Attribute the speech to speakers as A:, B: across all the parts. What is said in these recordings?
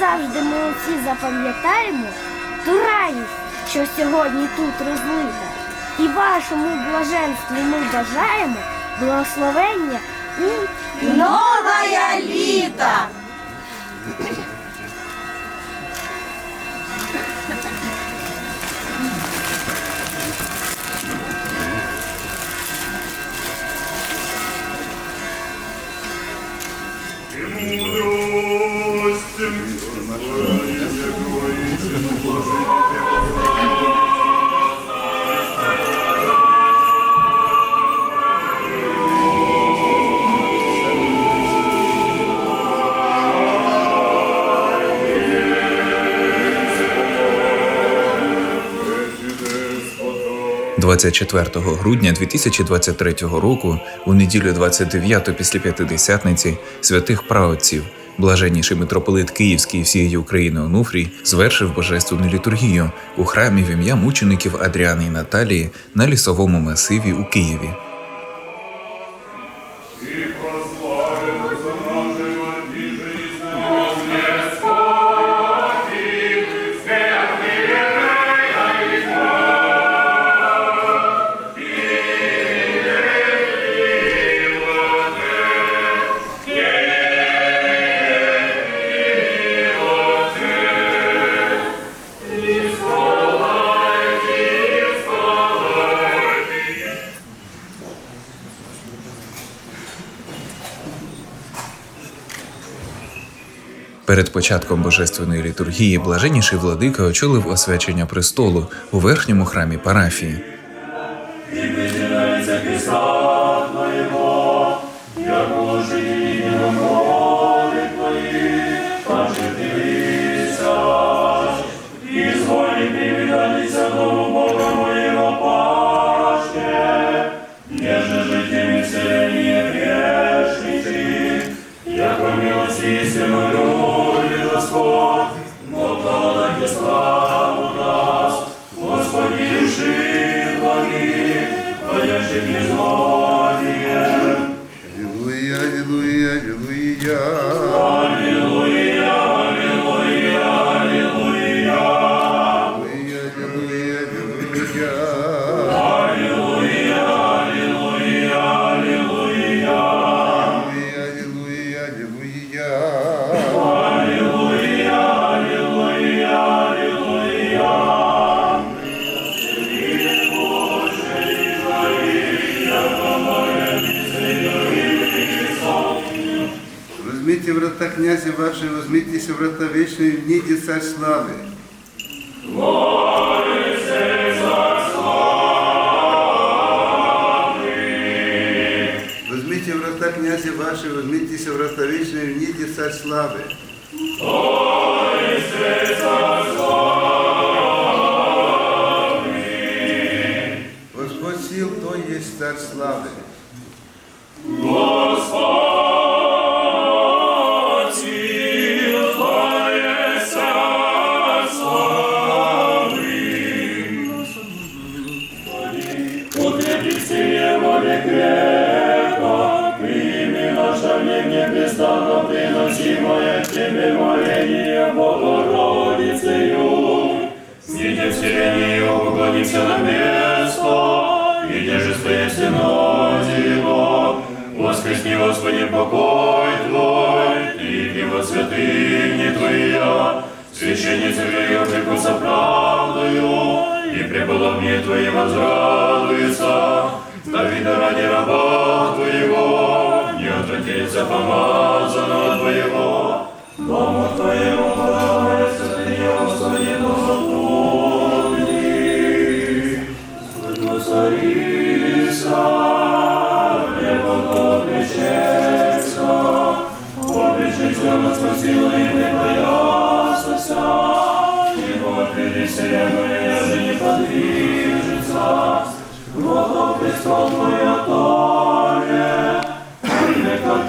A: Назавжди ми усі запам'ятаємо ту радість, що сьогодні тут розлита. І вашому блаженству ми бажаємо благословення і
B: Новая літа!
C: – 24 грудня 2023 року, у неділю 29 після П'ятидесятниці святих праотців, блаженніший митрополит Київський всієї України Онуфрій звершив божественну літургію у храмі в ім'я мучеників Адріани і Наталії на лісовому масиві у Києві. Перед початком божественної літургії блаженніший владика очолив освячення престолу у верхньому храмі парафії.
D: Аллилуйя, Возьмите врата князя вашего, возьмитесь врата вечные, вните царь славы. Возьмите врата князя вашего, возьмитесь врата вечные, вните царь славы. Господь сил, то Есть царь славы.
E: Сидя в селении его, поклонимся на место, и держи синоде его. Воскресни, Господи, покой Твой, и во святыне Твоя, священница верю, прикуса правдою, и прибыло мне Твоим возрадуется. Давида ради раба Твоего, не отвратится помазанного Твоего, Дому Твоему подавайся,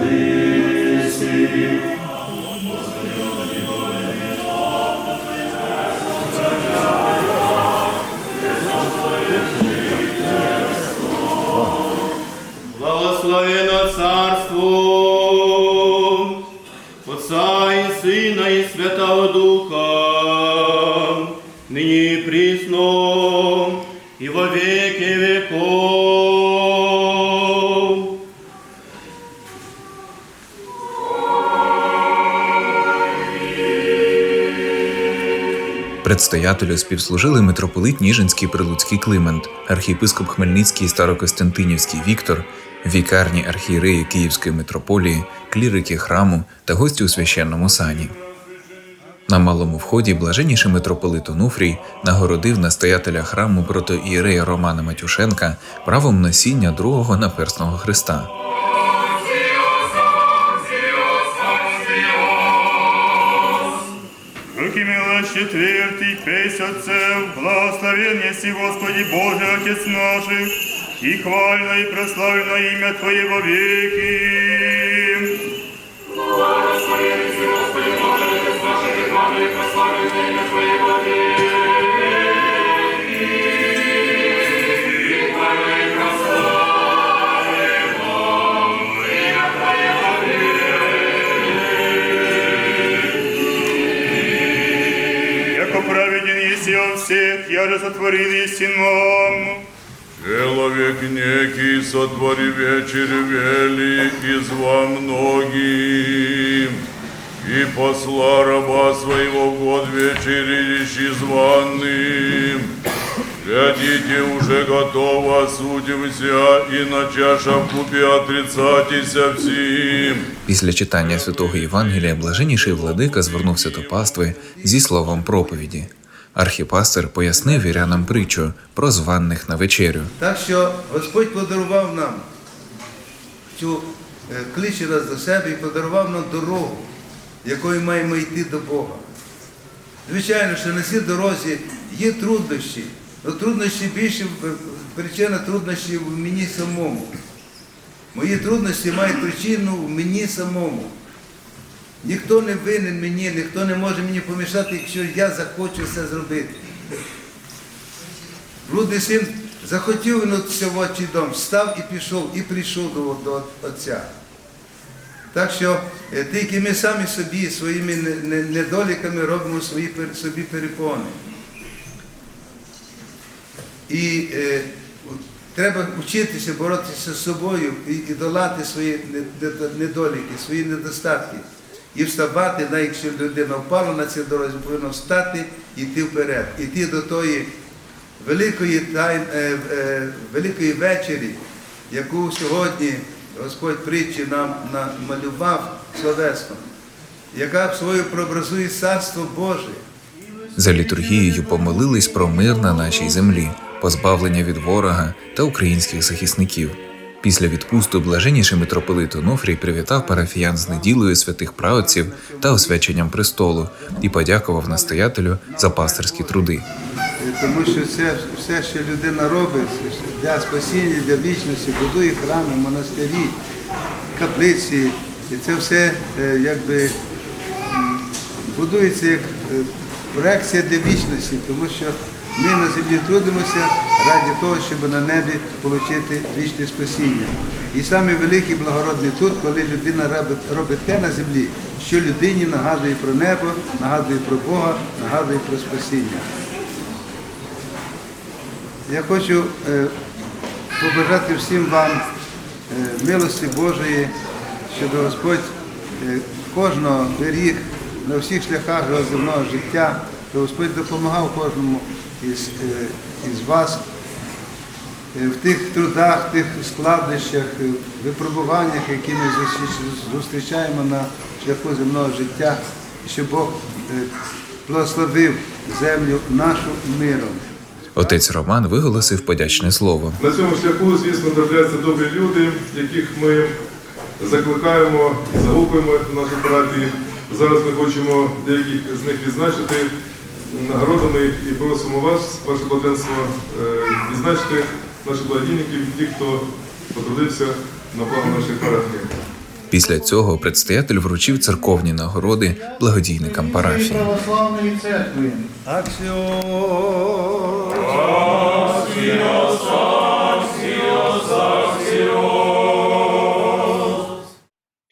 E: не
C: Предстоятелю співслужили митрополит Ніжинський Прилуцький Климент, архієпископ Хмельницький і Старокостянтинівський Віктор, вікарні архієреї Київської митрополії, клірики храму та гості у священному сані. На малому вході блаженніший митрополит Онуфрій нагородив настоятеля храму протоієрея Романа Матюшенка правом носіння другого наперсного
E: христа. 24 песнь Отцев, благословен еси, Господи Боже, Отец наших, и хвально и прославлено имя Твое во веки. Благословен еси, Господи
F: Боже, Отец наших, и хвально и прославлено имя Твое во веки. Еси
E: всех, я же сотворил еси.
G: Человек некий сотвори вечер вели и зва многим, и посла раба своего в год вечерищи званым. Глядите, уже готово, судимся, и на чаша в купе отрицатися всім.
C: Після читання святого Євангелія блаженніший владика звернувся до пастви зі словом проповіді. Архіпастер пояснив вірянам притчу про званих на вечерю.
D: Так що Господь подарував нам цю е, кличе нас до себе і подарував нам дорогу, якою маємо йти до Бога. Звичайно, що на цій дорозі є труднощі, але труднощі більше причина труднощів в мені самому. Мої труднощі мають причину в мені самому. Ніхто не винен мені, ніхто не може мені помішати, якщо я захочу це зробити. Блудний син захотів вернутися в дом, встав і пішов, і прийшов до, до Отця. Так що е, тільки ми самі собі своїми не- не- недоліками робимо свої собі перепони. І е, треба вчитися боротися з собою і, і долати свої не- не- недоліки, свої недостатки. І вставати, навіть якщо людина впала на цій дорозі, повинна встати і йти вперед, іти до тої великої, тайн, е, е, великої вечері, яку сьогодні Господь притчі нам намалював словесно, яка свою прообразує Царство Боже.
C: За літургією помолились про мир на нашій землі, позбавлення від ворога та українських захисників. Після відпусту блаженніший митрополит Онуфрій привітав парафіян з неділею святих праведців та освяченням престолу і подякував настоятелю за пастирські труди.
D: Тому що це все, що людина робить для спасіння, для вічності, будує храми, монастирі, каплиці. І це все е, якби будується як е, проекція для тому що ми на землі трудимося раді того, щоб на небі отримати вічне спасіння. І саме великий благородний тут, коли людина робить те на землі, що людині нагадує про небо, нагадує про Бога, нагадує про спасіння. Я хочу е, побажати всім вам е, милості Божої, щоб Господь е, кожного беріг на всіх шляхах земного життя, щоб Господь допомагав кожному із, е, із вас е, в тих трудах, в тих складнощах, е, випробуваннях, які ми зустрічаємо на шляху земного життя, і щоб Бог благословив землю нашу миром.
C: Отець Роман виголосив подячне слово.
H: На цьому шляху, звісно, трапляються добрі люди, яких ми закликаємо, загукуємо в нашій парафії. Зараз ми хочемо деяких з них відзначити нагородами і просимо вас, ваше благоденство, е, відзначити наших благодійників, тих, хто потрудився на благо нашої парафії.
C: Після цього предстоятель вручив церковні нагороди благодійникам парафії.
D: православної церкви.